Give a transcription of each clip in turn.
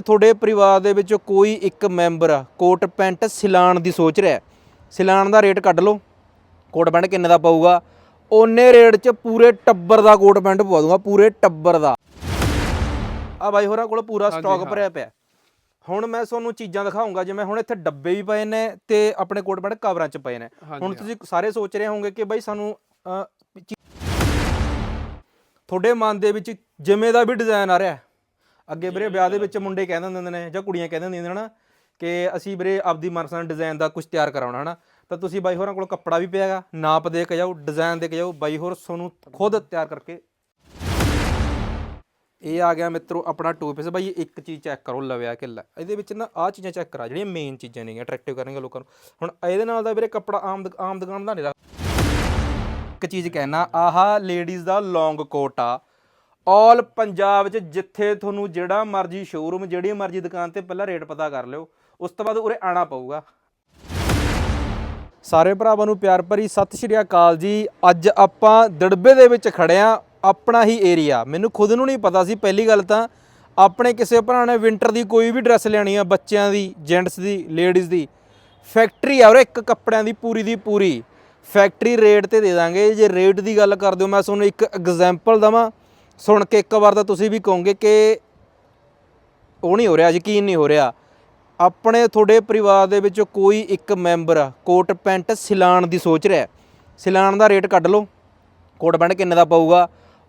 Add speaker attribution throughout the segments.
Speaker 1: ਤੁਹਾਡੇ ਪਰਿਵਾਰ ਦੇ ਵਿੱਚ ਕੋਈ ਇੱਕ ਮੈਂਬਰ ਕੋਟ ਪੈਂਟ ਸਿਲਾਣ ਦੀ ਸੋਚ ਰਿਹਾ ਹੈ, ਸਿਲਾਣ ਦਾ ਰੇਟ ਕੱਢ ਲਓ। ਕੋਟ ਪੈਂਟ ਕਿੰਨੇ ਦਾ ਪਊਗਾ? ਓਨੇ ਰੇਟ 'ਚ ਪੂਰੇ ਟੱਬਰ ਦਾ ਕੋਟ ਪੈਂਟ ਪਵਾ ਦੂੰਗਾ ਪੂਰੇ ਟੱਬਰ ਦਾ। ਆ ਬਾਈ ਹੋਰਾਂ ਕੋਲ ਪੂਰਾ ਸਟਾਕ ਭਰਿਆ ਪਿਆ। ਹੁਣ ਮੈਂ ਤੁਹਾਨੂੰ ਚੀਜ਼ਾਂ ਦਿਖਾਉਂਗਾ ਜਿਵੇਂ ਹੁਣ ਇੱਥੇ ਡੱਬੇ ਵੀ ਪਏ ਨੇ ਤੇ ਆਪਣੇ ਕੋਟ ਪੈਂਟ ਕਵਰਾਂ 'ਚ ਪਏ ਨੇ। ਹੁਣ ਤੁਸੀਂ ਸਾਰੇ ਸੋਚ ਰਹੇ ਹੋਵੋਗੇ ਕਿ ਬਾਈ ਸਾਨੂੰ ਤੁਹਾਡੇ ਮਨ ਦੇ ਵਿੱਚ ਜਿਵੇਂ ਦਾ ਵੀ ਡਿਜ਼ਾਈਨ ਆ ਰਿਹਾ ਅੱਗੇ ਵੀਰੇ ਵਿਆਹ ਦੇ ਵਿੱਚ ਮੁੰਡੇ ਕਹਿੰਦੇ ਹੁੰਦੇ ਨੇ ਜਾਂ ਕੁੜੀਆਂ ਕਹਿੰਦੇ ਹੁੰਦੀਆਂ ਨੇ ਹਨਾ ਕਿ ਅਸੀਂ ਵੀਰੇ ਆਪਦੀ ਮਨਪਸੰਦ ਡਿਜ਼ਾਈਨ ਦਾ ਕੁਝ ਤਿਆਰ ਕਰਾਉਣਾ ਹਨਾ। ਤਾਂ ਤੁਸੀਂ ਬਾਈ ਹੋਰਾਂ ਕੋਲ ਕੱਪੜਾ ਵੀ ਪਿਆਗਾ ਨਾਪ ਦੇ ਕੇ ਜਾਓ ਡਿਜ਼ਾਈਨ ਦੇ ਕੇ ਜਾਓ ਬਾਈ ਹੋਰ ਤੁਹਾਨੂੰ ਖੁਦ ਤਿਆਰ ਕਰਕੇ। ਇਹ ਆ ਗਿਆ ਮਿੱਤਰੋ ਆਪਣਾ ਟੂ ਪੀਸ ਬਾਈ ਇੱਕ ਚੀਜ਼ ਚੈੱਕ ਕਰੋ ਲਵਿਆ ਕਿ ਲੈ ਇਹਦੇ ਵਿੱਚ ਨਾ ਆਹ ਚੀਜ਼ਾਂ ਚੈੱਕ ਕਰਾ ਜਿਹੜੀਆਂ ਮੇਨ ਚੀਜ਼ਾਂ ਨੇਗੀਆਂ ਅਟਰੈਕਟਿਵ ਕਰਨਗੀਆਂ ਲੋਕਾਂ ਨੂੰ। ਹੁਣ ਇਹਦੇ ਨਾਲ ਦਾ ਵੀਰੇ ਕੱਪੜਾ ਆਮ ਆਮ ਦੁਕਾਨ ਦਾ ਨਹੀਂ ਇੱਕ ਚੀਜ਼ ਕਹਿਣਾ ਆਹ ਲੇਡੀਜ਼ ਦਾ ਲੌਂਗ ਕੋਟ ਆ। ਆਲ ਪੰਜਾਬ 'ਚ ਜਿੱਥੇ ਤੁਹਾਨੂੰ ਜਿਹੜਾ ਮਰਜ਼ੀ ਸ਼ੋਰੂਮ ਜਿਹੜੀ ਮਰਜ਼ੀ ਦੁਕਾਨ ਤੇ ਪਹਿਲਾਂ ਰੇਟ ਪਤਾ ਕਰ ਲਿਓ, ਉਸ ਤੋਂ ਬਾਅਦ ਉਰੇ ਆਣਾ ਪਊਗਾ। ਸਾਰੇ ਭਰਾਵਾਂ ਨੂੰ ਪਿਆਰ ਭਰੀ ਸਤਿ ਸ਼੍ਰੀ ਅਕਾਲ ਜੀ। ਅੱਜ ਆਪਾਂ ਦੜਬੇ ਦੇ ਵਿੱਚ ਖੜੇ ਆ, ਆਪਣਾ ਹੀ ਏਰੀਆ ਮੈਨੂੰ ਖੁਦ ਨੂੰ ਨਹੀਂ ਪਤਾ ਸੀ, ਪਹਿਲੀ ਗੱਲ ਤਾਂ ਆਪਣੇ ਕਿਸੇ ਭਰਾ ਨੇ ਵਿੰਟਰ ਦੀ ਕੋਈ ਵੀ ਡਰੈਸ ਲੈਣੀ ਆ, ਬੱਚਿਆਂ ਦੀ ਜੈਂਟਸ ਦੀ ਲੇਡੀਜ਼ ਦੀ। ਫੈਕਟਰੀ ਆ ਉਰੇ, ਇੱਕ ਕੱਪੜਿਆਂ ਦੀ ਪੂਰੀ ਦੀ ਪੂਰੀ। ਫੈਕਟਰੀ ਰੇਟ ਤੇ ਦੇ ਦਾਂਗੇ। ਜੇ ਰੇਟ ਦੀ ਗੱਲ ਕਰਦੇ ਹੋ, ਮੈਂ ਤੁਹਾਨੂੰ ਇੱਕ ਐਗਜ਼ਾਮਪਲ ਦਵਾਂ। ਸੁਣ ਕੇ ਇੱਕ ਵਾਰ ਤਾਂ ਤੁਸੀਂ ਵੀ ਕਹੋਗੇ ਕਿ ਉਹ ਨਹੀਂ ਹੋ ਰਿਹਾ, ਯਕੀਨ ਨਹੀਂ ਹੋ ਰਿਹਾ। ਆਪਣੇ ਤੁਹਾਡੇ ਪਰਿਵਾਰ ਦੇ ਵਿੱਚ ਕੋਈ ਇੱਕ ਮੈਂਬਰ ਕੋਟ ਪੈਂਟ ਸਿਲਾਣ ਦੀ ਸੋਚ ਰਿਹਾ ਹੈ। ਸਿਲਾਣ ਦਾ ਰੇਟ ਕੱਢ ਲਓ। ਕੋਟ ਪੈਂਟ ਕਿੰਨੇ ਦਾ ਪਊਗਾ?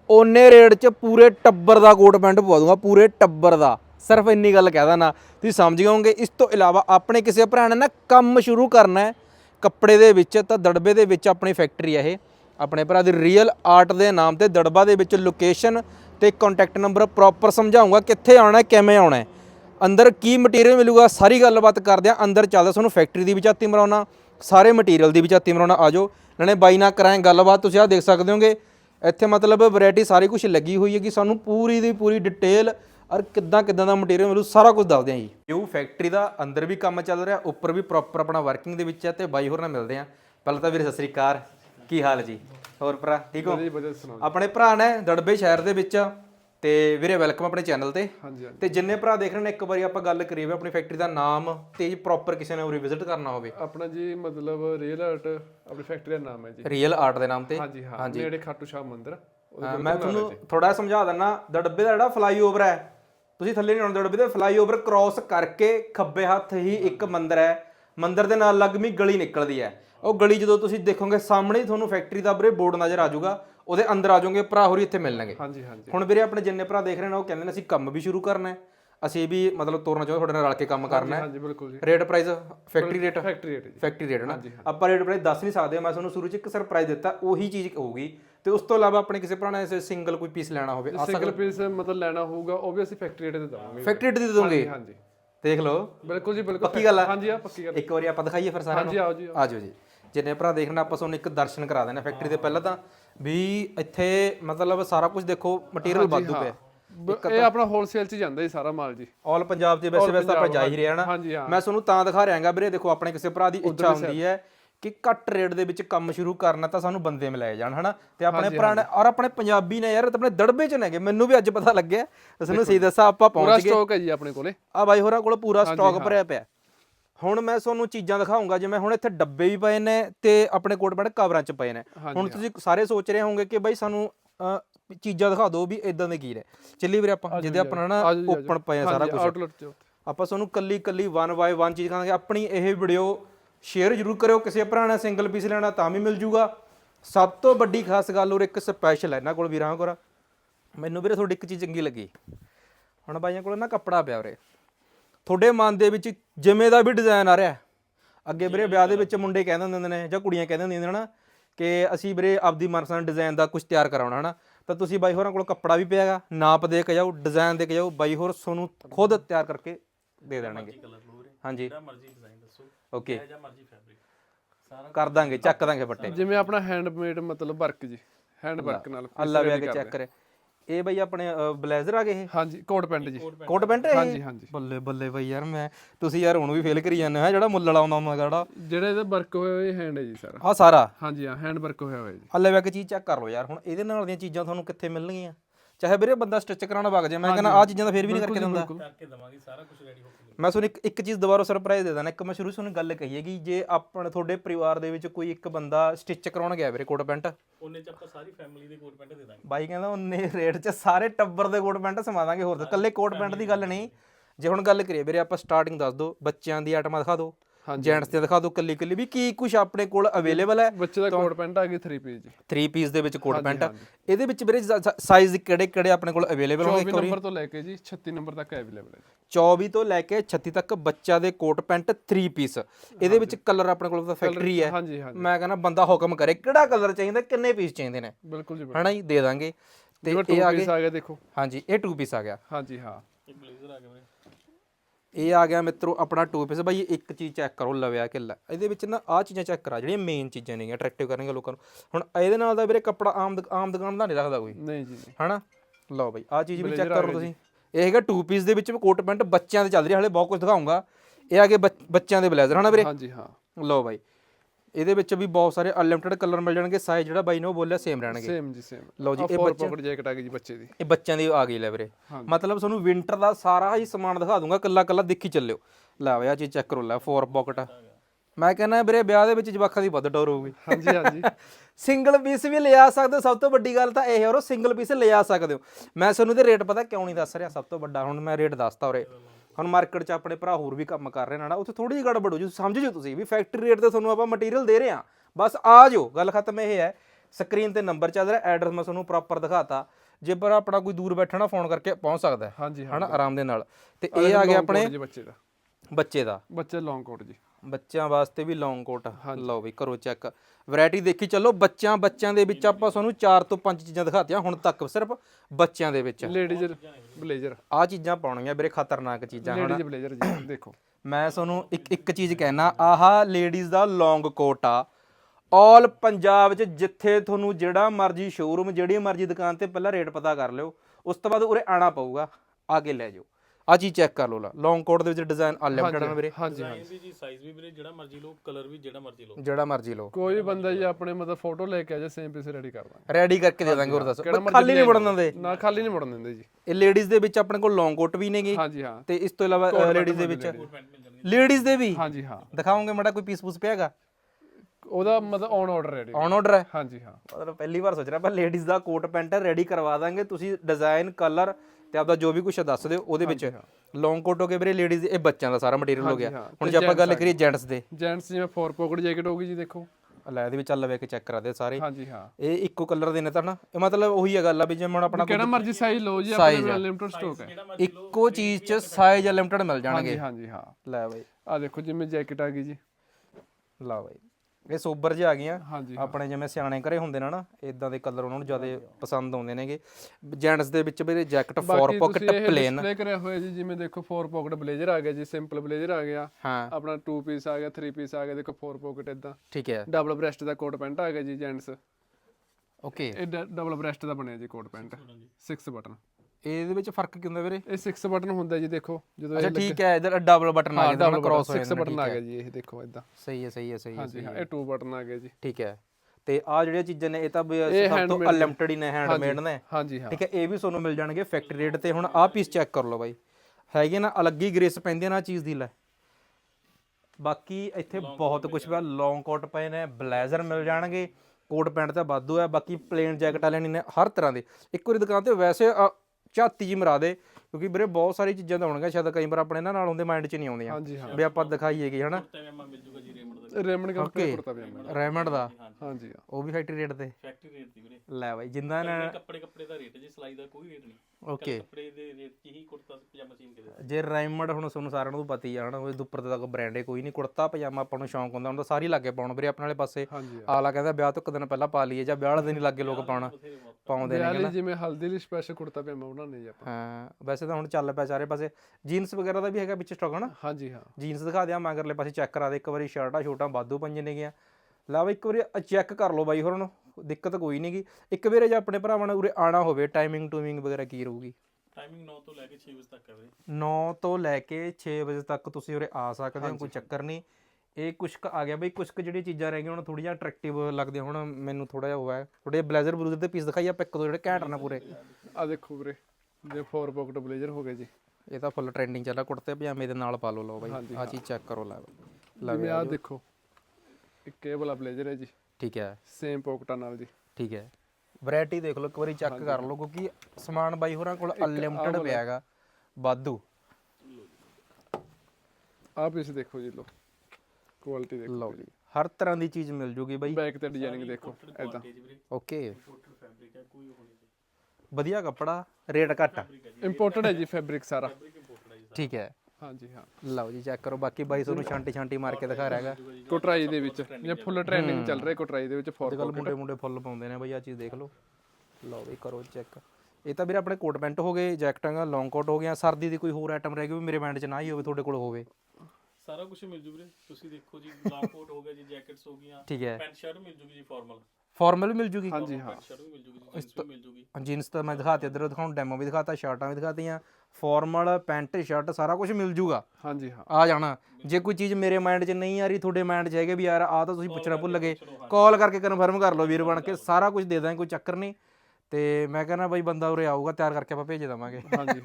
Speaker 1: ਓਨੇ ਰੇਟ 'ਚ ਪੂਰੇ ਟੱਬਰ ਦਾ ਕੋਟ ਪੈਂਟ ਪਵਾ ਦੂੰਗਾ, ਪੂਰੇ ਟੱਬਰ ਦਾ। ਸਿਰਫ ਇੰਨੀ ਗੱਲ ਕਹਿ ਨਾ। ਤੁਸੀਂ ਸਮਝ ਗਏ ਇਸ ਤੋਂ ਇਲਾਵਾ ਆਪਣੇ ਕਿਸੇ ਭਰਾ ਨੇ ਨਾ ਕੰਮ ਸ਼ੁਰੂ ਕਰਨਾ ਹੈ। ਕੱਪੜੇ ਦੇ ਵਿੱਚ ਤਾਂ ਦੜਬੇ ਦੇ ਵਿੱਚ ਆਪਣੀ ਫੈਕਟਰੀ ਹੈ ਇਹ। ਆਪਣੇ ਭਰਾ ਦੀ ਰੀਅਲ ਆਰਟ ਦੇ ਨਾਮ ਤੇ ਦੜਬਾ ਦੇ ਵਿੱਚ ਲੋਕੇਸ਼ਨ ਤੇ ਕੰਟੈਕਟ ਨੰਬਰ ਪ੍ਰੋਪਰ ਸਮਝਾਉਂਗਾ ਕਿੱਥੇ ਆਉਣਾ ਕਿਵੇਂ ਆਉਣਾ ਅੰਦਰ ਕੀ ਮਟੀਰੀਅਲ ਮਿਲੂਗਾ, ਸਾਰੀ ਗੱਲਬਾਤ ਕਰਦੇ ਆ ਅੰਦਰ ਚੱਲਦਾ ਤੁਹਾਨੂੰ ਫੈਕਟਰੀ ਦੀ ਵੀ ਝਾਤੀ ਮਰਾਉਣਾ, ਸਾਰੇ ਮਟੀਰੀਅਲ ਦੀ ਵੀ ਝਾਤੀ ਮਰਾਉਣਾ ਆਜੋ ਨਾਲੇ ਬਾਈ ਨਾਲ ਕਰਾਂ ਗੱਲਬਾਤ, ਤੁਸੀਂ ਆ ਦੇਖ ਸਕਦੇ ਹੋਗੇ। ਇੱਥੇ ਮਤਲਬ ਵੈਰਾਈਟੀ ਸਾਰੀ ਕੁਝ ਲੱਗੀ ਹੋਈ ਹੈ ਕਿ ਸਾਨੂੰ ਪੂਰੀ ਦੀ ਪੂਰੀ ਡਿਟੇਲ ਔਰ ਕਿੱਦਾਂ ਕਿੱਦਾਂ ਦਾ ਮਟੀਰੀਅਲ ਮਿਲੂ, ਸਾਰਾ ਕੁਝ ਦੱਸਦੇ ਆ ਜੀ। ਇਹ ਫੈਕਟਰੀ ਦਾ ਅੰਦਰ ਵੀ ਕੰਮ ਚੱਲ ਰਿਹਾ, ਉੱਪਰ ਵੀ ਪ੍ਰੋਪਰ ਆਪਣਾ ਵਰਕਿੰਗ ਦੇ ਵਿੱਚ ਹੈ ਤੇ ਬਾਈ ਹੋਰ ਨਾਲ ਮਿਲਦੇ ਆ ਪਹਿਲਾਂ ਤਾਂ ਵੀਰੇ, ਸਤਿ ਸ੍ਰੀ ਅਕਾਲ। ਕੀ ਹਾਲ ਜੀ? ਹੋਰ ਭਰਾ ਠੀਕ ਹੋ? ਆਪਣੇ ਭਰਾ ਨੇ ਦੜਬੇ ਸ਼ਹਿਰ ਦੇ ਵਿੱਚ ਤੇ ਵੀਰੇ ਵੈਲਕਮ ਆਪਣੇ ਚੈਨਲ ਤੇ।
Speaker 2: ਹਾਂਜੀ
Speaker 1: ਤੇ ਜਿੰਨੇ ਭਰਾ ਦੇਖ ਰਹੇ ਨੇ ਇੱਕ ਵਾਰੀ ਆਪਾਂ ਗੱਲ ਕਰੀਏ ਵੀ ਆਪਣੀ ਫੈਕਟਰੀ ਦਾ ਨਾਮ ਤੇ ਜੀ ਪ੍ਰੋਪਰ ਕਿਸੇ ਨੇ ਉਰੇ ਵਿਜ਼ਿਟ ਕਰਨਾ ਹੋਵੇ।
Speaker 2: ਆਪਣਾ ਜੀ ਮਤਲਬ ਰੀਅਲ ਆਰਟ ਆਪਣੀ ਫੈਕਟਰੀ ਦਾ ਨਾਮ ਹੈ ਜੀ।
Speaker 1: ਰੀਅਲ ਆਰਟ ਦੇ ਨਾਮ ਤੇ?
Speaker 2: ਹਾਂਜੀ ਹਾਂ। ਨੇੜੇ ਖਾਟੂ ਸ਼ਾਹ ਮੰਦਿਰ
Speaker 1: ਮੈਂ ਤੁਹਾਨੂੰ ਥੋੜਾ ਸਮਝਾ ਦਿੰਨਾ ਦੜਬੇ ਦਾ ਜਿਹੜਾ ਫਲਾਈਓਵਰ ਹੈ ਤੁਸੀਂ ਥੱਲੇ ਨਹੀਂ ਆਉਣਾ ਦੜਬੇ ਦੇ ਫਲਾਈਓਵਰ ਕ੍ਰਾਸ ਕਰਕੇ ਖੱਬੇ ਹੱਥ ਹੀ ਇੱਕ ਮੰਦਿਰ ਹੈ। ਮੰਦਿਰ ਦੇ ਨਾਲ ਲੱਗਮੀ ਗਲੀ ਨਿਕਲਦੀ ਹੈ। ਉਹ ਗਲੀ ਜਦੋਂ ਤੁਸੀਂ ਦੇਖੋਗੇ ਸਾਹਮਣੇ ਹੀ ਤੁਹਾਨੂੰ ਫੈਕਟਰੀ ਦਾ ਵੀਰੇ ਬੋਰਡ ਨਜ਼ਰ ਆ ਜਾਊਗਾ। ਉਹਦੇ ਅੰਦਰ ਆ ਜਾਓਗੇ ਭਰਾ ਹੋਰੀ ਇੱਥੇ ਮਿਲਣਗੇ।
Speaker 2: ਹਾਂਜੀ ਹਾਂਜੀ।
Speaker 1: ਹੁਣ ਵੀਰੇ ਆਪਣੇ ਜਿੰਨੇ ਭਰਾ ਦੇਖ ਰਹੇ ਨੇ ਉਹ ਕਹਿੰਦੇ ਨੇ ਅਸੀਂ ਕੰਮ ਵੀ ਸ਼ੁਰੂ ਕਰਨਾ ਹੈ। ਅਸੀਂ ਵੀ ਮਤਲਬ ਤੋਰਨਾ ਚਾਹੁੰਦੇ ਤੁਹਾਡੇ ਨਾਲ ਰਲ ਕੇ ਕੰਮ ਕਰਨਾ ਹੈ।
Speaker 2: ਹਾਂਜੀ ਬਿਲਕੁਲ ਜੀ।
Speaker 1: Rate price factory rate
Speaker 2: factory rate ਜੀ।
Speaker 1: ਫੈਕਟਰੀ ਰੇਟ ਨਾ? ਆਪਾਂ ਰੇਟ ਪ੍ਰਾਈਸ ਦੱਸ ਨਹੀਂ ਸਕਦੇ ਮੈਂ ਤੁਹਾਨੂੰ ਸ਼ੁਰੂ 'ਚ ਇੱਕ ਸਰਪ੍ਰਾਈਜ਼ ਦਿੱਤਾ ਉਹੀ ਚੀਜ਼ ਹੋਊਗੀ। ਤੇ ਉਸ ਤੋਂ ਇਲਾਵਾ ਆਪਣੇ ਕਿਸੇ ਭਰਾ ਨੇ ਸਿੰਗਲ ਕੋਈ ਪੀਸ ਲੈਣਾ ਹੋਵੇ ਆ
Speaker 2: ਸਿੰਗਲ ਪੀਸ ਮਤਲਲ ਲੈਣਾ ਹੋਊਗਾ ਉਹ ਵੀ ਅਸੀਂ ਫੈਕਟਰੀ ਰੇਟ ਤੇ ਦਵਾਂਗੇ।
Speaker 1: ਫੈਕਟਰੀ ਰੇਟ ਦੇ ਦੋਗੇ
Speaker 2: ਹਾਂਜੀ
Speaker 1: ਦੇਖ ਲਓ।
Speaker 2: ਬਿਲਕੁਲ ਜੀ ਬਿਲਕੁਲ।
Speaker 1: ਪੱਕੀ ਗੱਲ ਆ?
Speaker 2: ਹਾਂਜੀ ਆ ਪੱਕੀ ਗੱਲ
Speaker 1: ਇੱਕ ਵਾਰੀ ਆਪਾਂ ਦਿਖਾਈਏ ਫਿਰ ਸਾਰਿਆਂ
Speaker 2: ਹਾਂਜੀ
Speaker 1: ਨੂੰ।
Speaker 2: ਆਓ ਜੀ।
Speaker 1: ਆਜੋ ਜੀ। ਜਿੰਨੇ ਭਰਾ ਦੇਖਣਾ ਆਪਾਂ ਤੁਹਾਨੂੰ ਇੱਕ ਦਰਸ਼ਨ ਕਰਾ ਦੇਣਾ ਫੈਕਟਰੀ ਦੇ ਪਹਿਲਾਂ ਤਾਂ। ਵੀ ਇੱਥੇ ਮਤਲਬ ਸਾਰਾ ਕੁਝ ਦੇਖੋ ਮਟੀਰੀਅਲ ਵਾਧੂ ਪਿਆ।
Speaker 2: ਬ- ਇਹ ਆਪਣਾ ਹੋਲਸੇਲ ਚ ਜਾਂਦਾ ਜੀ ਸਾਰਾ ਮਾਲ ਜੀ।
Speaker 1: ਆਲ ਪੰਜਾਬ ਦੇ ਵੈਸੇ ਵੈਸੇ ਆਪਾਂ ਜਾ ਹੀ ਰਹੇ ਹਾਂ ਨਾ।
Speaker 2: ਹਾਂਜੀ ਹਾਂ।
Speaker 1: ਮੈਂ ਤੁਹਾਨੂੰ ਤਾਂ ਦਿਖਾ ਰਿਹਾਗਾ ਵੀਰੇ ਦੇਖੋ ਆਪਣੇ ਕਿਸੇ ਭਰਾ ਦੀ ਇੱਛਾ ਹੁੰਦੀ ਹੈ ਕਿ ਘੱਟ ਰੇਟ ਦੇ ਵਿੱਚ ਕੰਮ ਸ਼ੁਰੂ ਕਰਨਾ ਤਾਂ ਸਾਨੂੰ ਬੰਦੇ ਮਿਲਾਏ ਜਾਣ ਹਨਾ? ਤੇ ਆਪਣੇ ਭਰਾ ਨੇ ਔਰ ਆਪਣੇ ਪੰਜਾਬੀ ਨੇ ਯਾਰ ਆਪਣੇ ਦੜਬੇ ਚ ਨੇਗੇ ਮੈਨੂੰ ਵੀ ਅੱਜ ਪਤਾ ਲੱਗਿਆ। ਤੁਹਾਨੂੰ ਸਹੀ ਦੱਸਾਂ ਆਪਾਂ
Speaker 2: ਪੂਰਾ
Speaker 1: ਪਹੁੰਚ ਗਏ।
Speaker 2: ਸਟਾਕ ਹੈ ਜੀ ਆਪਣੇ ਕੋਲੇ।
Speaker 1: ਆ ਬਾਈ ਹੋਰਾਂ ਕੋਲ ਪੂਰਾ ਸਟਾਕ ਭਰਿਆ ਪਿਆ। ਹੁਣ ਮੈਂ ਤੁਹਾਨੂੰ ਚੀਜ਼ਾਂ ਦਿਖਾਉਂਗਾ ਜਿਵੇਂ ਹੁਣ ਇੱਥੇ ਡੱਬੇ ਵੀ ਪਏ ਨੇ ਤੇ ਆਪਣੇ ਕੋਟ ਪੈਂਟ ਕਵਰਾਂ ਚ ਪਏ ਨੇ। ਹੁਣ ਤੁਸੀਂ ਸਾਰੇ ਸੋਚ ਰਹੇ ਹੋਵੋਗੇ ਕਿ ਬਾਈ ਸਾਨੂੰ ਚੀਜ਼ਾਂ ਦਿਖਾ ਦਿਓ ਵੀ ਇਦਾਂ ਦੇ ਕੀ ਨੇ। ਚੱਲੀ ਵੀਰੇ ਆਪਾਂ ਜਿਹਦੇ ਆਪਣਾ ਨਾ। ਓਪਨ ਪਏ ਸਾਰਾ ਕੁਝ ਆਪਾਂ ਤੁਹਾਨੂੰ ਕੱਲੀ ਕੱਲੀ ਵਨ ਬਾਏ ਵਨ ਚੀਜ਼ ਕਹਾਂਗੇ ਆਪਣੀ ਇਹ ਵੀਡੀਓ ਸ਼ੇਅਰ ਜ਼ਰੂਰ ਕਰਿਓ ਕਿਸੇ ਭਰਾ ਨੇ ਸਿੰਗਲ ਪੀਸ ਲੈਣਾ ਤਾਂ ਵੀ ਮਿਲ ਜੂਗਾ। ਸਭ ਤੋਂ ਵੱਡੀ ਖਾਸ ਗੱਲ ਹੋਰ ਇੱਕ ਸਪੈਸ਼ਲ ਹੈ ਇਹਨਾਂ ਕੋਲ ਵੀਰਾਂ ਕੋਲ। ਮੈਨੂੰ ਵੀਰੇ ਤੁਹਾਡੀ ਇੱਕ ਚੀਜ਼ ਚੰਗੀ ਲੱਗੀ। ਹੁਣ ਬਾਈਆਂ ਕੋਲ ਨਾ ਕੱਪੜਾ ਪਿਆ ਵੀਰੇ। ਤੁਹਾਡੇ ਮਨ ਦੇ ਵਿੱਚ ਜਿਵੇਂ ਦਾ ਵੀ ਡਿਜ਼ਾਈਨ ਆ ਰਿਹਾ ਅੱਗੇ ਵੀਰੇ ਵਿਆਹ ਦੇ ਵਿੱਚ ਮੁੰਡੇ ਕਹਿੰਦੇ ਹੁੰਦੇ ਨੇ ਜਾਂ ਕੁੜੀਆਂ ਕਹਿੰਦੇ ਹੁੰਦੀਆਂ ਨੇ ਹਨਾ ਕਿ ਅਸੀਂ ਵੀਰੇ ਆਪਦੀ ਮਨਪਸੰਦ ਡਿਜ਼ਾਈਨ ਦਾ ਕੁਝ ਤਿਆਰ ਕਰਾਉਣਾ ਹਨਾ। ਤਾਂ ਤੁਸੀਂ ਬਾਈ ਹੋਰਾਂ ਕੋਲ ਕੱਪੜਾ ਵੀ ਪਿਆਗਾ ਨਾਪ ਦੇ ਕੇ ਜਾਓ ਡਿਜ਼ਾਈਨ ਦੇ ਕੇ ਜਾਓ ਬਾਈ ਹੋਰ ਤੁਹਾਨੂੰ ਖੁਦ ਤਿਆਰ ਕਰਕੇ ਦੇ ਦੇਣਗੇ। ਹਾਂਜੀ। ਓਕੇ ਕਰ ਦਾਂਗੇ ਚੱਕ ਦਾਂਗੇ ਫੱਟੇ।
Speaker 2: ਜਿਵੇਂ ਆਪਣਾ ਹੈਂਡਮੇਡ ਮਤਲਬ ਵਰਕ ਜੀ ਹੈਂਡ ਵਰਕ ਨਾਲ
Speaker 1: ਅੱਲਾ ਵਿਆ ਕੇ ਚੈੱਕ ਕਰੇ। ਇਹ ਬਈ ਆਪਣੇ ਬਲੇਜ਼ਰ ਆ ਗਏ ਇਹ?
Speaker 2: ਹਾਂਜੀ ਕੋਟ ਪੈਂਟ ਜੀ।
Speaker 1: Coat pant. ਹੈ
Speaker 2: ਹਾਂਜੀ
Speaker 1: ਇਹ?
Speaker 2: ਹਾਂਜੀ
Speaker 1: ਬੱਲੇ ਬੱਲੇ ਬਈ ਯਾਰ ਮੈਂ ਤੁਸੀਂ ਯਾਰ ਹੁਣ ਵੀ ਫੇਲ ਕਰੀ ਜਾਂਦੇ ਹੋ ਹੈਂ, ਜਿਹੜਾ ਮੁੱਲ ਵਾਲਾ ਆਉਂਦਾ ਹੁੰਦਾ ਜਿਹੜਾ?
Speaker 2: ਜਿਹੜਾ ਇਹਦਾ ਵਰਕ ਹੋਇਆ ਹੋਇਆ ਇਹ ਹੈਂਡ ਹੈ ਜੀ ਸਾਰਾ।
Speaker 1: ਆ ਸਾਰਾ?
Speaker 2: ਹਾਂਜੀ ਹਾਂ ਹੈਂਡ ਵਰਕ ਹੋਇਆ ਹੋਇਆ ਜੀ।
Speaker 1: ਅੱਲੇ ਵਿਆ ਕੇ ਚੀਜ਼ ਚੈੱਕ ਕਰ ਲਓ ਯਾਰ ਹੁਣ ਇਹਦੇ ਨਾਲ ਦੀਆਂ ਚੀਜ਼ਾਂ ਤੁਹਾਨੂੰ ਕਿੱਥੇ ਮਿਲਣਗੀਆਂ? ਚਾਹੇ ਵੀਰੇ ਬੰਦਾ ਸਟਿਚ ਕਰਾਉਣਾ ਵਗ ਜਾਏ ਮੈਂ ਕਹਿੰਦਾ ਆ ਚੀਜ਼ਾਂ ਤਾਂ ਫੇਰ ਵੀ ਨਹੀਂ ਕਰਕੇ ਦਿੰਦਾ।
Speaker 3: ਕਰਕੇ ਦਵਾਂਗੇ ਸਾਰਾ ਕੁਝ ਰੈਡੀ ਹੋ ਕੇ।
Speaker 1: ਮੈਂ ਤੁਹਾਨੂੰ ਇੱਕ ਇੱਕ ਚੀਜ਼ ਦੁਬਾਰਾ ਸਰਪ੍ਰਾਈਜ਼ ਦੇ ਦਾਂ ਇੱਕ ਮੈਂ ਸ਼ੁਰੂ ਤੋਂ ਗੱਲ ਕਹੀ ਹੈ ਕਿ ਜੇ ਆਪਣੇ ਤੁਹਾਡੇ ਪਰਿਵਾਰ ਦੇ ਵਿੱਚ ਕੋਈ ਇੱਕ ਬੰਦਾ ਸਟਿਚ ਕਰਾਉਣ ਗਿਆ ਵੀਰੇ ਕੋਟ ਪੈਂਟ।
Speaker 3: ਉਹਨੇ ਚ ਆਪਾਂ ਸਾਰੀ ਫੈਮਿਲੀ ਦੇ ਕੋਟ ਪੈਂਟ ਦੇ ਦਾਂਗੇ।
Speaker 1: ਬਾਈ ਕਹਿੰਦਾ ਉਹਨੇ ਰੇਟ 'ਚ ਸਾਰੇ ਟੱਬਰ ਦੇ ਕੋਟ ਪੈਂਟ ਸਮਾ ਦਾਂਗੇ ਹੋਰ ਤਾਂ ਇਕੱਲੇ ਕੋਟ ਪੈਂਟ ਦੀ ਗੱਲ ਨਹੀਂ। ਜੇ ਹੁਣ ਗੱਲ ਕਰੀਏ ਵੀਰੇ ਆਪਾਂ ਸਟਾਰਟਿੰਗ ਦੱਸ ਦਿਓ ਬੱਚਿਆਂ ਦੀ ਆਈਟਮਾਂ ਦਿਖਾ ਦਿਓ। ਜੈਂਟਸ ਦੀਆਂ ਦਿਖਾ ਦਿਓ ਕੱਲੀ ਕੱਲੀ ਵੀ ਕੀ ਕੁਝ ਆਪਣੇ ਕੋਲ ਅਵੇਲੇਬਲ ਹੈ।
Speaker 2: ਬੱਚੇ ਦਾ ਕੋਟ ਪੈਂਟ ਆ ਗਈ 3 ਪੀਸ ਜੀ।
Speaker 1: 3 ਪੀਸ ਦੇ ਵਿੱਚ ਕੋਟ ਪੈਂਟ ਇਹਦੇ ਵਿੱਚ ਵੀਰੇ ਸਾਈਜ਼ ਕਿਹੜੇ ਕਿਹੜੇ ਆਪਣੇ ਕੋਲ ਅਵੇਲੇਬਲ ਹੋਣਗੇ
Speaker 2: 24 ਨੰਬਰ ਤੋਂ ਲੈ ਕੇ ਜੀ 36 ਨੰਬਰ ਤੱਕ ਅਵੇਲੇਬਲ ਹੈ
Speaker 1: 24 ਤੋਂ ਲੈ ਕੇ 36 ਤੱਕ ਬੱਚਾ ਦੇ ਕੋਟ ਪੈਂਟ 3 ਪੀਸ ਇਹਦੇ ਵਿੱਚ ਕਲਰ ਆਪਣੇ ਕੋਲ ਤਾਂ ਫੈਕਟਰੀ ਹੈ।
Speaker 2: ਹਾਂਜੀ ਹਾਂਜੀ।
Speaker 1: ਮੈਂ ਕਹਿੰਦਾ ਬੰਦਾ ਹੁਕਮ ਕਰੇ ਕਿਹੜਾ ਕਲਰ ਚਾਹੀਦਾ ਕਿੰਨੇ ਪੀਸ ਚਾਹੀਦੇ ਨੇ।
Speaker 2: ਬਿਲਕੁਲ ਜੀ
Speaker 1: ਹਨਾ ਜੀ ਦੇ ਦਾਂਗੇ। ਤੇ ਇਹ
Speaker 2: 2
Speaker 1: ਆ
Speaker 2: ਗਿਆ ਦੇਖੋ।
Speaker 1: ਹਾਂਜੀ ਇਹ 2 ਪੀਸ ਆ ਗਿਆ।
Speaker 2: ਹਾਂਜੀ ਹਾਂ।
Speaker 3: ਇੱਕ ਬਲੇਜ਼ਰ ਆ ਗਿਆ ਵੀਰੇ।
Speaker 1: ਇਹ ਆ ਗਿਆ ਮਿੱਤਰੋ ਆਪਣਾ 2 ਪੀਸ ਬਾਈ ਇੱਕ ਚੀਜ਼ ਚੈੱਕ ਕਰੋ ਲਵਿਆ ਕਿ ਲੈ ਇਹਦੇ ਵਿੱਚ ਨਾ ਆ ਚੀਜ਼ਾਂ ਚੈੱਕ ਕਰਾ ਜਿਹੜੀਆਂ ਮੇਨ ਚੀਜ਼ਾਂ ਨੇਗੀਆਂ ਅਟਰੈਕਟਿਵ ਕਰਨਗੇ ਲੋਕਾਂ ਨੂੰ। ਹੁਣ ਇਹਦੇ ਨਾਲ ਦਾ ਵੀਰੇ ਕੱਪੜਾ ਆਮ ਆਮ ਦੁਕਾਨ ਦਾ ਨਹੀਂ ਰੱਖਦਾ ਕੋਈ।
Speaker 2: ਨਹੀਂ ਜੀ
Speaker 1: ਹਨਾ? ਲਓ ਬਾਈ ਆ ਚੀਜ਼ ਵੀ ਚੈੱਕ ਕਰੋ ਤੁਸੀਂ। ਇਹ ਹੈਗਾ 2 ਪੀਸ ਦੇ ਵਿੱਚ ਵੀ ਕੋਟ ਪੈਂਟ ਬੱਚਿਆਂ ਦੇ ਚੱਲ ਰਹੀ ਹਲੇ ਬਹੁਤ ਕੁਝ ਦਿਖਾਉਂਗਾ। ਇਹ ਆ ਗਏ ਬੱਚ- ਬੱਚਿਆਂ ਦੇ ਬਲੇਜ਼ਰ ਹਨਾ ਵੀਰੇ?
Speaker 2: ਹਾਂਜੀ ਹਾਂ।
Speaker 1: ਲਓ ਬਾਈ ਇਹਦੇ ਵਿੱਚ ਵੀ ਬਹੁਤ ਸਾਰੇ ਅਨਲਿਮਿਟਿਡ ਕਲਰ ਮਿਲ ਜਾਣਗੇ ਸਾਈਜ਼ ਜਿਹੜਾ ਬਾਈ ਨੇ ਉਹ ਬੋਲਿਆ ਸੇਮ ਰਹਿਣਗੇ।
Speaker 2: ਸੇਮ ਜੀ ਸੇਮ
Speaker 1: ਲਓ ਜੀ, ਇਹ ਬੱਚੇ-
Speaker 2: ਪਾਕਟ ਜੈਕਟ ਆ ਗਈ ਜੀ ਬੱਚੇ ਦੀ।
Speaker 1: ਇਹ ਬੱਚਿਆਂ ਦੀ ਆ ਗਈ ਲੈ ਵੀਰੇ। ਮਤਲਬ ਤੁਹਾਨੂੰ ਵਿੰਟਰ ਦਾ ਸਾਰਾ ਹੀ ਸਮਾਨ ਦਿਖਾ ਦੂੰਗਾ ਕੱਲਾ ਕੱਲਾ ਦੇਖੀ ਚੱਲਿਓ। ਲੈ ਵੇ ਆ ਚੀਜ਼ ਚੈੱਕ ਕਰੋ ਲੈ ਫੋਰ ਪਾਕਟ ਮੈਂ ਕਹਿੰਦਾ ਵੀਰੇ ਵਿਆਹ ਦੇ ਵਿੱਚ ਜਵਾਕਾਂ ਦੀ ਵੱਧ ਡੋਰ ਹੋਊਗੀ।
Speaker 2: ਹਾਂਜੀ ਹਾਂਜੀ।
Speaker 1: ਸਿੰਗਲ ਪੀਸ ਵੀ ਲਿਆ ਸਕਦੇ ਹੋ ਸਭ ਤੋਂ ਵੱਡੀ ਗੱਲ ਤਾਂ ਇਹ ਹੈ ਉਹ ਸਿੰਗਲ ਪੀਸ ਲਿਆ ਸਕਦੇ ਹੋ। ਮੈਂ ਤੁਹਾਨੂੰ ਇਹਦੇ ਰੇਟ ਪਤਾ ਕਿਉਂ ਨਹੀਂ ਦੱਸ ਰਿਹਾ ਸਭ ਤੋਂ ਵੱਡਾ ਹੁਣ ਮੈਂ ਰੇਟ ਦੱਸਤਾ ਉਰੇ। ਹੁਣ ਮਾਰਕੀਟ 'ਚ ਆਪਣੇ ਭਰਾ ਹੋਰ ਵੀ ਕੰਮ ਕਰ ਰਹੇ ਨੇ ਨਾ ਉੱਥੇ ਥੋੜੀ ਜਿਹੀ ਗੜਬੜ ਹੋ ਜੂ ਸਮਝ ਜਿਓ ਤੁਸੀਂ ਵੀ ਫੈਕਟਰੀ ਰੇਟ ਤੇ ਤੁਹਾਨੂੰ ਆਪਾਂ ਮਟੀਰੀਅਲ ਦੇ ਰਹੇ ਹਾਂ ਬਸ ਆ ਜਾਓ ਗੱਲ ਖਤਮ ਇਹ ਹੈ ਸਕਰੀਨ ਤੇ ਨੰਬਰ ਚੱਲ ਰਿਹਾ ਐਡਰੈਸ ਮੈਂ ਤੁਹਾਨੂੰ ਪ੍ਰੋਪਰ ਦਿਖਾਤਾ ਜੇ ਪਰ ਆਪਣਾ ਕੋਈ ਦੂਰ ਬੈਠਾ ਫੋਨ ਕਰਕੇ ਪਹੁੰਚ ਸਕਦਾ ਹੈ
Speaker 2: ਹਾਂਜੀ
Speaker 1: ਹਨਾ ਆਰਾਮ ਦੇ ਨਾਲ ਤੇ ਇਹ ਆ ਗਿਆ ਆਪਣੇ
Speaker 2: ਜੀ ਬੱਚੇ ਦਾ।
Speaker 1: ਬੱਚੇ ਦਾ।
Speaker 2: ਬੱਚੇ ਲੌਂਗ ਕੋਟ ਜੀ।
Speaker 1: ਬੱਚਿਆਂ ਵਾਸਤੇ ਵੀ ਲੌਂਗ ਕੋਟ ਲਓ ਵੀ ਕਰੋ ਚੈੱਕ ਵੈਰਾਈਟੀ ਦੇਖੀ ਚੱਲੋ ਬੱਚਿਆਂ ਬੱਚਿਆਂ ਦੇ ਵਿੱਚ ਆਪਾਂ ਤੁਹਾਨੂੰ 4 ਤੋਂ 5 ਚੀਜ਼ਾਂ ਦਿਖਾਤੀਆਂ ਹੁਣ ਤੱਕ ਸਿਰਫ ਬੱਚਿਆਂ ਦੇ ਵਿੱਚ।
Speaker 2: ਲੇਡੀਜ਼ ਬਲੇਜ਼ਰ
Speaker 1: ਆ ਚੀਜ਼ਾਂ ਪਾਉਣੀਆਂ ਵੀਰੇ ਖਤਰਨਾਕ ਚੀਜ਼ਾਂ ਹਨਾ?
Speaker 2: ਲੇਡੀਜ਼ ਬਲੇਜ਼ਰ ਜੀ ਦੇਖੋ।
Speaker 1: ਮੈਂ ਤੁਹਾਨੂੰ ਇੱਕ ਇੱਕ ਚੀਜ਼ ਕਹਿਣਾ ਆਹ ਲੇਡੀਜ਼ ਦਾ ਲੌਂਗ ਕੋਟ ਆ। ਆਲ ਪੰਜਾਬ 'ਚ ਜਿੱਥੇ ਤੁਹਾਨੂੰ ਜਿਹੜਾ ਮਰਜ਼ੀ ਸ਼ੋਰੂਮ ਜਿਹੜੀ ਮਰਜ਼ੀ ਦੁਕਾਨ ਤੇ ਪਹਿਲਾਂ ਰੇਟ ਪਤਾ ਕਰ ਲਿਓ ਉਸ ਤੋਂ ਬਾਅਦ ਉਰੇ ਆਣਾ ਪਊਗਾ ਆ ਕੇ ਲੈ ਜਾਓ। ਆ ਚੀਜ਼ ਚੈੱਕ ਕਰ ਲਓ ਲੌਂਗ ਕੋਟ ਦੇ ਵਿੱਚ ਡਿਜ਼ਾਈਨ ਅਨਲਿਮਿਟਡ ਨੇ ਵੀਰੇ।
Speaker 2: ਹਾਂਜੀ
Speaker 3: ਵੀ ਜੀ ਸਾਈਜ਼ ਵੀ ਵੀਰੇ ਜਿਹੜਾ ਮਰਜ਼ੀ ਲਓ ਕਲਰ ਵੀ ਜਿਹੜਾ ਮਰਜ਼ੀ ਲਓ।
Speaker 1: ਜਿਹੜਾ ਮਰਜ਼ੀ ਲਓ।
Speaker 2: ਕੋਈ ਵੀ ਬੰਦਾ ਜੀ ਆਪਣੇ ਮਤਲਬ ਫੋਟੋ ਲੈ ਕੇ ਆ ਜਾ ਸੇਮ ਪੀਸ ਰੈਡੀ ਕਰ ਦਾਂਗੇ।
Speaker 1: ਰੈਡੀ ਕਰਕੇ ਦੇ ਦਾਂਗੇ ਹੋਰ ਦੱਸੋ। ਖਾਲੀ ਨਹੀਂ ਮੁੜਨ ਦਿੰਦੇ।
Speaker 2: ਨਾ ਖਾਲੀ ਨਹੀਂ ਮੁੜਨ ਦਿੰਦੇ ਜੀ।
Speaker 1: ਇਹ ਲੇਡੀਜ਼ ਦੇ ਵਿੱਚ ਆਪਣੇ ਕੋਲ ਲੌਂਗ ਕੋਟ ਵੀ ਨੇਗੇ।
Speaker 2: ਹਾਂਜੀ ਹਾਂ।
Speaker 1: ਤੇ ਇਸ ਤੋਂ ਇਲਾਵਾ ਲੇਡੀਜ਼ ਦੇ ਵਿੱਚ ਲੇਡੀਜ਼ ਦੇ ਵੀ?
Speaker 2: ਹਾਂਜੀ ਹਾਂ।
Speaker 1: ਦਿਖਾਓਗੇ ਮੜਾ ਕੋਈ ਪੀਸ ਪੂਸ ਪਿਆਗਾ
Speaker 2: ਉਹਦਾ ਮਤਲਬ on order ready
Speaker 1: on order ਹੈ?
Speaker 2: ਹਾਂਜੀ ਹਾਂ।
Speaker 1: ਮਤਲਬ ਪਹਿਲੀ ਵਾਰ ਸੋਚ ਰਿਹਾ ਪਰ ਲੇਡੀਜ਼ ਦਾ ਕੋਟ ਪੈਂਟ ਰੈਡੀ ਕਰਵਾ ਦਾਂਗੇ। ਤੁਸੀਂ ਡਿਜ਼ਾਈਨ ਕਲਰ ਤੇ ਆਪਦਾ ਜੋ ਵੀ ਕੁਝ ਦੱਸ ਦਿਓ ਉਹਦੇ ਵਿੱਚ ਲੌਂਗ ਕੋਟ ਹੋ ਗਏ ਵੀਰੇ ਲੇਡੀਜ਼ ਇਹ ਬੱਚਿਆਂ ਦਾ ਸਾਰਾ ਮਟੀਰੀਅਲ ਹੋ ਗਿਆ। ਹੁਣ ਜੇ ਆਪਾਂ ਗੱਲ ਕਰੀਏ ਜੈਂਟਸ ਦੇ।
Speaker 2: ਜੈਂਟਸ ਜਿਵੇਂ ਫੋਰ ਪਾਕਟ ਜੈਕਟ ਹੋਗੀ ਜੀ ਦੇਖੋ।
Speaker 1: ਲੈ ਇਹਦੇ ਵਿੱਚ ਚੱਲ ਵੇ ਕੇ ਚੈੱਕ ਕਰਾ ਦੇ ਸਾਰੇ।
Speaker 2: ਹਾਂਜੀ ਹਾਂ।
Speaker 1: ਇਹ ਇੱਕੋ ਕਲਰ ਦੇ ਨੇ ਤਾਂ ਨਾ ਇਹ ਮਤਲਬ ਉਹੀ ਹੈ ਗੱਲ ਆ ਵੀ ਜਿਵੇਂ ਹੁਣ ਆਪਣਾ
Speaker 2: ਕਿਹੜਾ ਮਰਜ਼ੀ ਸਾਈਜ਼ ਲਓ ਜੀ ਆਪਣੇ ਕੋਲ ਲਿਮਟਡ ਸਟਾਕ ਹੈ।
Speaker 1: ਇੱਕੋ ਚੀਜ਼ 'ਚ ਸਾਈਜ਼ ਲਿਮਟਡ ਮਿਲ ਜਾਣਗੇ।
Speaker 2: ਹਾਂਜੀ ਹਾਂ।
Speaker 1: ਲੈ ਬਾਈ।
Speaker 2: ਆ ਦੇਖੋ ਜਿਵੇਂ ਜੈਕਟ ਆ ਗਈ ਜੀ।
Speaker 1: ਲਾ ਬਾਈ। ਇਹ ਸੋਬਰ ਜਿਹਾ ਆ ਗਈਆਂ।
Speaker 2: ਹਾਂਜੀ
Speaker 1: ਆਪਣੇ ਜਿਵੇਂ ਸਿਆਣੇ ਘਰੇ ਹੁੰਦੇ ਨੇ ਨਾ ਇਦਾਂ ਦੇ ਕਲਰ ਉਹਨਾਂ ਨੂੰ ਜ਼ਿਆਦਾ ਪਸੰਦ ਆਉਂਦੇ ਨੇਗੇ। ਜੈਂਟਸ ਦੇ ਵਿੱਚ ਵੀਰੇ ਜੈਕਟ ਫੋਰ
Speaker 2: ਬਾਕੀ
Speaker 1: ਪਾਕਟ
Speaker 2: ਤੁਸੀਂ ਇਹ
Speaker 1: ਪਲੇਨ
Speaker 2: ਡਿਸਪਲੇ ਕਰਿਆ ਹੋਇਆ ਜੀ ਜਿਵੇਂ ਦੇਖੋ ਫੋਰ ਪਾਕਟ ਬਲੇਜ਼ਰ ਆ ਗਿਆ ਜੀ ਸਿੰਪਲ ਬਲੇਜ਼ਰ ਆ ਗਿਆ।
Speaker 1: ਹਾਂ।
Speaker 2: ਆਪਣਾ 2 ਪੀਸ ਆ ਗਿਆ 3 ਪੀਸ ਆ ਗਿਆ ਦੇਖੋ ਫੋਰ ਪਾਕਟ ਇਦਾਂ
Speaker 1: ਠੀਕ ਹੈ।
Speaker 2: ਡਬਲ ਬ੍ਰੈਸਟ ਦਾ ਕੋਟ ਪੈਂਟ ਆ ਗਿਆ ਜੀ ਜੈਂਟਸ
Speaker 1: ਓਕੇ
Speaker 2: ਇਹ ਡਬਲ ਬ੍ਰੈਸਟ ਦਾ ਬਣਿਆ ਜੀ ਕੋਟ ਪੈਂਟ 6 ਬਟਨ
Speaker 1: ਇਹਦੇ ਵਿੱਚ ਫ਼ਰਕ ਕੀ ਹੁੰਦਾ ਵੀਰੇ?
Speaker 2: ਇਹ 6 ਬਟਨ ਹੁੰਦਾ ਜੀ ਦੇਖੋ ਜਦੋਂ
Speaker 1: ਅੱਛਾ ਠੀਕ ਹੈ ਇਧਰ ਡਬਲ ਬਟਨ ਆ ਜਾਂਦਾ
Speaker 2: ਡਬਲ
Speaker 1: ਕ੍ਰਾਸ ਹੋ
Speaker 2: 6
Speaker 1: ਜਾਂਦਾ
Speaker 2: ਬਟਨ ਆ ਗਿਆ ਜੀ ਇਹ ਦੇਖੋ ਇਦਾਂ।
Speaker 1: ਸਹੀ ਹੈ ਸਹੀ ਹੈ ਸਹੀ ਹੈ
Speaker 2: ਹਾਂਜੀ ਹਾਂ ਇਹ 2 ਬਟਨ ਆ ਗਏ ਜੀ।
Speaker 1: ਠੀਕ ਹੈ। ਤੇ ਆ ਜਿਹੜੀਆਂ ਚੀਜ਼ਾਂ ਨੇ ਇਹ ਤਾਂ ਸਭ ਤੋਂ ਅਨਲਿਮਟਡ ਹੀ ਨੇ ਹੈਂਡਮੇਡ ਨੇ।
Speaker 2: ਹਾਂਜੀ ਹਾਂ।
Speaker 1: ਠੀਕ ਹੈ ਇਹ ਵੀ ਤੁਹਾਨੂੰ ਮਿਲ ਜਾਣਗੇ ਫੈਕਟਰੀ ਰੇਟ ਤੇ। ਹੁਣ ਆਹ ਪੀਸ ਚੈੱਕ ਕਰ ਲਓ ਬਾਈ। ਹੈਗੇ ਨਾ ਅਲੱਗ ਹੀ ਗ੍ਰੇਸ ਪੈਂਦੇ ਨਾ ਚੀਜ਼ ਦੀ ਲੈ। ਬਾਕੀ ਇੱਥੇ ਬਹੁਤ ਕੁਝ ਪਿਆ ਲੌਂਗ ਕੋਟ ਪਏ ਨੇ ਬਲੇਜ਼ਰ ਮਿਲ ਜਾਣਗੇ ਕੋਟ ਪੈਂਟ ਤਾਂ ਵਾਧੂ ਹੈ ਬਾਕੀ ਪਲੇਨ ਜੈਕਟ ਵਾਲੇ ਨੇ ਹਰ ਤਰ੍ਹਾਂ ਦੇ। ਇੱਕ ਵਾਰੀ ਦੁਕਾਨ ਤੇ ਵੈਸੇ ਝਾਤੀ ਜੀ ਮਰਾ ਦੇ ਕਿਉਂਕਿ ਵੀਰੇ ਬਹੁਤ ਸਾਰੀ ਚੀਜ਼ਾਂ ਤਾਂ ਹੋਣਗੀਆਂ ਸ਼ਾਇਦ ਕਈ ਵਾਰ ਆਪਣੇ ਨਾਲ ਹੁੰਦੇ ਮਾਈਂਡ 'ਚ ਨਹੀਂ ਆਉਂਦੀਆਂ।
Speaker 2: ਹਾਂਜੀ ਹਾਂ।
Speaker 1: ਵੀ ਆਪਾਂ ਹਨਾ?
Speaker 3: ਮਿਲ ਜੂਗਾ ਜੀ ਰੇਮੰਡ ਦਾ
Speaker 2: ਰੇਮੰਡ ਕੰਪਨੀ ਕੁੜਤਾ ਪਜਾਮਾ
Speaker 1: ਰੈਮੰਡ ਦਾ?
Speaker 2: ਹਾਂਜੀ
Speaker 1: ਉਹ ਵੀ ਫੈਕਟਰੀ ਰੇਟ ਤੇ?
Speaker 3: ਫੈਕਟਰੀ ਰੇਟ ਦੀ ਵੀਰੇ।
Speaker 1: ਲੈ ਬਾਈ ਜਿੰਦਾ ਨੇ
Speaker 3: ਕੱਪੜੇ ਕੱਪੜੇ ਦਾ ਰੇਟ ਜੀ ਸਿਲਾਈ ਦਾ ਕੋਈ ਰੇਟ ਨਹੀਂ।
Speaker 1: ਓਕੇ।
Speaker 3: ਕੱਪੜੇ ਦੇ ਰੇਟ 'ਚ ਹੀ ਕੁੜਤਾ ਪਜਾਮਾ ਸੀਨ ਕੇ ਦੇ
Speaker 1: ਜੇ ਰੈਮੰਡ ਹੁਣ ਤੁਹਾਨੂੰ ਸਾਰਿਆਂ ਨੂੰ ਪਤਾ ਹੀ ਆ ਹਨਾ ਉਹ ਦੁੱਪਰ ਤੇ ਤੱਕ ਬ੍ਰਾਂਡ ਹੈ ਕੋਈ ਨਹੀਂ। ਕੁੜਤਾ ਪਜਾਮਾ ਆਪਾਂ ਨੂੰ ਸ਼ੌਂਕ ਹੁੰਦਾ ਹੁੰਦਾ ਸਾਰੀ ਲੱਗੇ ਪਾਉਣ। ਵੀਰੇ ਆਪਣੇ ਵਾਲੇ ਪਾਸੇ ਆਲਾ ਕਹਿੰਦਾ ਵਿਆਹ ਤੋਂ ਇੱਕ ਦਿਨ ਪਹਿਲਾਂ ਪਾ ਲਈਏ ਜਾਂ ਵਿਆਹ ਵਾਲੇ ਦਿਨ ਹੀ ਲੱਗੇ ਲੋਕ ਪਾਉਣਾ। ਪਾਉਂਦੇ ਨੇ
Speaker 2: ਲਈ ਜਿਵੇਂ ਹਲਦੀ ਲਈ ਸਪੈਸ਼ਲ ਕੁੜਤਾ ਪਜਾਮਾ ਬਣਾਉਂਦੇ ਜੀ ਆਪਾਂ।
Speaker 1: ਹਾਂ ਵੈਸੇ ਤਾਂ ਹੁਣ ਚੱਲ ਪਿਆ ਸਾਰੇ ਪਾਸੇ। ਜੀਨਸ ਵਗੈਰਾ ਦਾ ਵੀ ਹੈਗਾ ਵਿੱਚ ਸਟਾਕ ਹਨਾ?
Speaker 2: ਹਾਂਜੀ ਹਾਂ।
Speaker 1: ਜੀਨਸ ਦਿਖਾ ਦਿਆਂ ਮਗਰਲੇ ਪਾਸੇ ਚੈੱਕ ਕਰਾ ਦੇ ਇੱਕ ਵਾਰੀ ਸ਼ਰਟਾਂ ਛੋਟਾਂ ਵਾਧੂ ਪੰਜੇ ਨੇ ਗਿਆ ਲਾ ਬਈ ਇੱਕ ਵਾਰੀ ਚੈੱਕ ਕਰ ਲਓ ਬਾਈ ਹੋਰ ਨੂੰ ਦਿੱਕਤ ਕੋਈ ਨਹੀਂਗੀ ਇੱਕ ਵਾਰੀ ਜੇ ਆਪਣੇ ਭਰਾਵਾਂ ਨੇ ਉਰੇ ਆਣਾ ਹੋਵੇ ਟਾਈਮਿੰਗ ਟੂਮਿੰਗ ਵਗੈਰਾ ਕੀ ਰਹੂਗੀ?
Speaker 3: ਟਾਈਮਿੰਗ 9 ਤੋਂ ਲੈ ਕੇ 6 ਵਜੇ ਤੱਕ ਹੈ ਵੀਰੇ।
Speaker 1: 9 ਤੋਂ ਲੈ ਕੇ 6 ਵਜੇ ਤੱਕ ਤੁਸੀਂ ਉਰੇ ਆ ਸਕਦੇ ਹੋ ਕੋਈ ਚੱਕਰ ਨਹੀਂ ਇਹ ਕੁਛ ਕੁ ਆ ਗਿਆ ਬਈ ਕੁਛ ਕੁ ਜਿਹੜੀਆਂ ਚੀਜ਼ਾਂ ਰਹਿ ਗਈਆਂ ਹੁਣ ਥੋੜੀ ਜਿਹਾ ਅਟਰੈਕਟਿਵ ਲੱਗਦੇ ਹੁਣ ਮੈਨੂੰ ਥੋੜਾ ਜਿਹਾ ਹੋਇਆ ਥੋੜੇ ਬਲੇਜ਼ਰ ਬਲੂਜ਼ਰ ਦੇ ਪੀਸ ਦਿਖਾਈ ਆਪਾਂ ਇੱਕ ਦੋ ਜਿਹੜੇ ਘੈਂਟ ਨਾ ਪੂਰੇ।
Speaker 2: ਆ ਦੇਖੋ ਵੀਰੇ ਜੇ 4 ਪਾਕਟ ਬਲੇਜ਼ਰ ਹੋ ਗਏ ਜੀ।
Speaker 1: ਇਹ ਤਾਂ ਫੁੱਲ ਟ੍ਰੈਂਡਿੰਗ ਚੱਲਾ ਕੁੜਤੇ ਪਜਾਮੇ ਦੇ ਨਾਲ ਪਾ ਲਓ ਲਓ ਬਾਈ। ਆ ਚੀਜ਼ ਚੈੱਕ ਕਰੋ ਲੈ ਲੈ
Speaker 2: ਜਿਵੇਂ ਆ ਦੇਖੋ ਇੱਕ ਇਹ ਵਾਲਾ ਬਲੇਜ਼ਰ ਹੈ ਜੀ।
Speaker 1: ਠੀਕ ਹੈ।
Speaker 2: ਸੇਮ ਪਾਕਟਾਂ ਨਾਲ ਜੀ।
Speaker 1: ਠੀਕ ਹੈ। ਵੈਰਾਈਟੀ ਦੇਖ ਲਓ ਇੱਕ ਵਾਰੀ ਚੈੱਕ ਕਰ ਲਓ ਕਿਉਂਕਿ ਸਮਾਨ ਬਾਈ ਹੋਰਾਂ ਕੋਲ ਅਨਲਿਮਟਿਡ ਪਿਆ ਹੈਗਾ। ਵਾਧੂ।
Speaker 2: ਆ ਪੀਸ ਦੇਖੋ ਜੀ ਲੋ ਕੁਆਲਿਟੀ ਦੇਖੋ
Speaker 1: ਲਓ ਜੀ ਹਰ ਤਰ੍ਹਾਂ ਦੀ ਚੀਜ਼ ਮਿਲ ਜੂਗੀ ਬਾਈ।
Speaker 2: ਬੈਕ ਤੇ ਡਿਜ਼ਾਈਨਿੰਗ ਦੇਖੋ ਐਦਾਂ
Speaker 1: ਓਕੇ
Speaker 3: ਟੋਟਲ ਫੈਬਰਿਕ ਹੈ ਕੋਈ ਉਹ ਨਹੀਂ ਜੀ।
Speaker 1: ਵਧੀਆ ਕੱਪੜਾ ਰੇਟ ਘੱਟ।
Speaker 2: ਇੰਪੋਰਟਡ ਹੈ ਜੀ ਫੈਬਰਿਕ ਸਾਰਾ।
Speaker 1: ਠੀਕ ਹੈ।
Speaker 2: ਹਾਂਜੀ ਹਾਂ।
Speaker 1: ਲਓ ਜੀ ਚੈੱਕ ਕਰੋ। ਬਾਕੀ ਬਾਈ ਤੁਹਾਨੂੰ ਛਾਂਟੀ ਛਾਂਟੀ ਮਾਰ ਕੇ ਦਿਖਾ ਰਿਹਾ ਹੈਗਾ।
Speaker 2: ਕੋਟਰਾਈ ਦੇ ਵਿੱਚ ਜੇ ਫੁੱਲ ਟ੍ਰੈਂਡਿੰਗ ਚੱਲ ਰਿਹਾ ਕੋਟਰਾਈ ਦੇ ਵਿੱਚ 4
Speaker 1: ਅੱਜ ਕੱਲ ਮੁੰਡੇ ਮੁੰਡੇ ਫੁੱਲ ਪਾਉਂਦੇ ਨੇ ਬਈ ਆ ਚੀਜ਼ ਦੇਖ ਲਓ। ਲਓ ਵੀ ਕਰੋ ਚੈੱਕ ਇਹ ਤਾਂ ਵੀਰੇ ਆਪਣੇ ਕੋਟ ਪੈਂਟ ਹੋ ਗਏ ਜੈਕਟਾਂ ਲੌਂਗ ਕੋਟ ਹੋ ਗਿਆ ਸਰਦੀ ਦੀ ਕੋਈ ਹੋਰ ਆਈਟਮ ਰਹਿ ਗਈ ਵੀ ਮੇਰੇ ਬੈਂਡ 'ਚ ਨਾ ਹੀ ਹੋਵੇ ਤੁਹਾਡੇ ਕੋਲ ਹੋਵੇ।
Speaker 3: ਸਾਰਾ ਕੁਝ ਮਿਲ ਜੂ ਵੀਰੇ। ਤੁਸੀਂ ਦੇਖੋ ਜੀ ਲੌਂਗ ਕੋਟ ਹੋ ਗਿਆ ਜੀ ਜੈਕਟਸ ਹੋ ਗਈਆਂ
Speaker 1: ਠੀਕ ਹੈ।
Speaker 3: ਪੈਂਟ ਸ਼ਰਟ ਮਿਲ ਜੂਗੀ ਜੀ ਫਾਰਮਲ
Speaker 1: ਫਾਰਮਲ ਮਿਲ ਜੂਗੀ?
Speaker 2: ਹਾਂਜੀ ਹਾਂ।
Speaker 3: ਪੈਂਟ ਸ਼ਰਟ ਵੀ ਮਿਲ ਜੂਗੀ ਜੀ ਜੀਨਸ ਵੀ ਮਿਲ ਜੂਗੀ।
Speaker 1: ਜੀਨਸ ਤਾਂ ਮੈਂ ਦਿਖਾਤੀ ਇੱਧਰ ਦਿਖਾਉਣ ਡੈਮੋ ਵੀ ਦਿਖਾਤਾ ਸ਼ਰਟਾਂ ਵੀ ਦਿਖਾਤੀਆਂ। ਫਾਰਮਲ ਪੈਂਟ ਸ਼ਰਟ ਸਾਰਾ ਕੁਝ ਮਿਲ ਜੂਗਾ।
Speaker 2: ਹਾਂਜੀ ਹਾਂ।
Speaker 1: ਆ ਜਾਣਾ। ਜੇ ਕੋਈ ਚੀਜ਼ ਮੇਰੇ ਮਾਈਂਡ 'ਚ ਨਹੀਂ ਆ ਰਹੀ ਤੁਹਾਡੇ ਮਾਈਂਡ 'ਚ ਹੈਗੇ ਵੀ ਯਾਰ ਆ ਤਾਂ ਤੁਸੀਂ ਪੁੱਛਣਾ ਭੁੱਲ ਗਏ। ਕਾਲ ਕਰਕੇ ਕਨਫਰਮ ਕਰ ਲਓ ਵੀਰ ਬਣ ਕੇ ਸਾਰਾ ਕੁਝ ਦੇ ਦਾਂਗੇ ਕੋਈ ਚੱਕਰ ਨਹੀਂ। ਤੇ ਮੈਂ ਕਹਿੰਦਾ ਬਈ ਬੰਦਾ ਉਰੇ ਆਊਗਾ ਤਿਆਰ ਕਰਕੇ ਆਪਾਂ ਭੇਜ ਦੇਵਾਂਗੇ।
Speaker 2: ਹਾਂਜੀ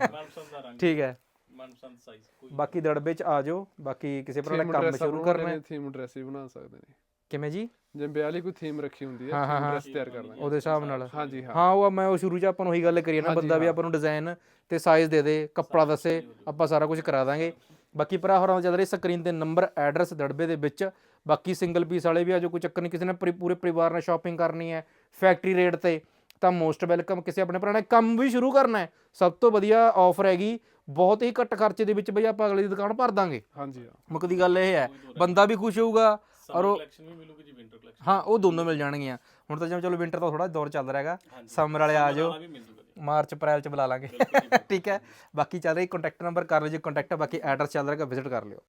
Speaker 1: ਠੀਕ ਹੈ।
Speaker 3: ਮਨਪਸੰਦ ਸਾਈਜ਼ ਕੋਈ
Speaker 1: ਬਾਕੀ ਦੜਬੇ 'ਚ ਆ ਜਾਓ ਬਾਕੀ ਕਿਸੇ
Speaker 2: ਥੀਮ
Speaker 1: ਕੰਮ ਸ਼ੁਰੂ ਕਰਨਾ। ਹੈ
Speaker 2: ਥੀਮ ਡਰੈਸ ਵੀ ਬਣਾ ਸਕਦੇ ਨੇ।
Speaker 1: ਕਿਵੇਂ ਜੀ?
Speaker 2: ਜੇ ਵਿਆਹ ਲਈ ਕੋਈ ਥੀਮ ਰੱਖੀ ਹੁੰਦੀ
Speaker 1: ਹਾਂ,
Speaker 2: ਥੀਮ। ਡਰੈਸ ਤਿਆਰ ਕਰ ਦਾਂਗੇ
Speaker 1: ਉਹਦੇ ਹਿਸਾਬ ਨਾਲ।
Speaker 2: ਹਾਂਜੀ ਹਾਂ।
Speaker 1: ਹਾਂ ਉਹ ਮੈਂ ਉਹ ਸ਼ੁਰੂ 'ਚ ਆਪਾਂ ਨੂੰ ਉਹੀ ਗੱਲ ਕਰੀ ਨਾ ਬੰਦਾ ਵੀ ਆਪਾਂ ਨੂੰ ਡਿਜ਼ਾਈਨ ਤੇ ਸਾਈਜ਼ ਦੇ ਦੇ ਕੱਪੜਾ ਦੱਸੇ ਆਪਾਂ ਸਾਰਾ ਕੁਝ ਕਰਾ ਦਾਂਗੇ। ਬਾਕੀ ਭਰਾ ਹੋਰਾਂ ਦਾ ਚੱਲ ਰਹੀ ਸਕਰੀਨ ਤੇ ਨੰਬਰ ਐਡਰੈਸ ਦੜਬੇ ਦੇ ਵਿੱਚ। ਬਾਕੀ ਸਿੰਗਲ ਪੀਸ ਵਾਲੇ ਵੀ ਆ ਜੋ ਕੋਈ ਚੱਕਰ ਨਹੀਂ ਕਿਸੇ ਨੇ ਪੂਰੇ ਪਰਿਵਾਰ ਨਾਲ ਸ਼ਾਪਿੰਗ ਕਰਨੀ ਹੈ ਫੈਕਟਰੀ ਰੇਟ ਤੇ। ਤਾਂ ਮੋਸਟ ਵੈਲਕਮ ਕਿਸੇ ਆਪਣੇ ਨੇ ਕੰਮ ਵੀ ਸ਼ੁਰੂ ਕਰਨਾ ਹੈ। ਸਭ ਤੋਂ ਵਧੀਆ ਆਫਰ ਹੈਗੀ ਬਹੁਤ ਹੀ ਘੱਟ ਖਰਚੇ ਦੇ ਵਿੱਚ ਬਈ ਆਪਾਂ ਅਗਲੇ ਦੁਕਾਨ ਭਰ ਦਾਂਗੇ।
Speaker 2: ਹਾਂਜੀ ਹਾਂ।
Speaker 1: ਮੁੱਕਦੀ ਗੱਲ ਇਹ ਹੈ ਬੰਦਾ ਵੀ ਖੁਸ਼ ਹੋਊਗਾ
Speaker 3: ਸਮਰ ਕਲੈਕਸ਼ਨ ਵੀ ਮਿਲੂਗੀ ਜੀ ਵਿੰਟਰ ਕਲੈਕਸ਼ਨ
Speaker 1: ਹਾਂ ਉਹ ਦੋਨੋਂ ਮਿਲ ਜਾਣਗੀਆਂ। ਹੁਣ ਤਾਂ ਜਿਵੇਂ ਚਲੋ ਵਿੰਟਰ ਦਾ ਥੋੜਾ ਦੌਰ ਚੱਲ ਰਿਹਾ ਹੈਗਾ ਸਮਰ ਵਾਲੇ ਆ ਜਾਓ। ਮਾਰਚ ਅਪ੍ਰੈਲ ਚ ਬੁਲਾ ਲਾਂਗੇ। ਠੀਕ ਹੈ। ਬਾਕੀ ਚੱਲ ਰਹੀ ਕੰਟੈਕਟ ਨੰਬਰ ਕਰ ਲਿਓ ਜੀ ਕੰਟੈਕਟ ਬਾਕੀ ਐਡਰੈਸ ਚੱਲ ਰਿਹਾ ਵਿਜ਼ਿਟ ਕਰ ਲਿਓ।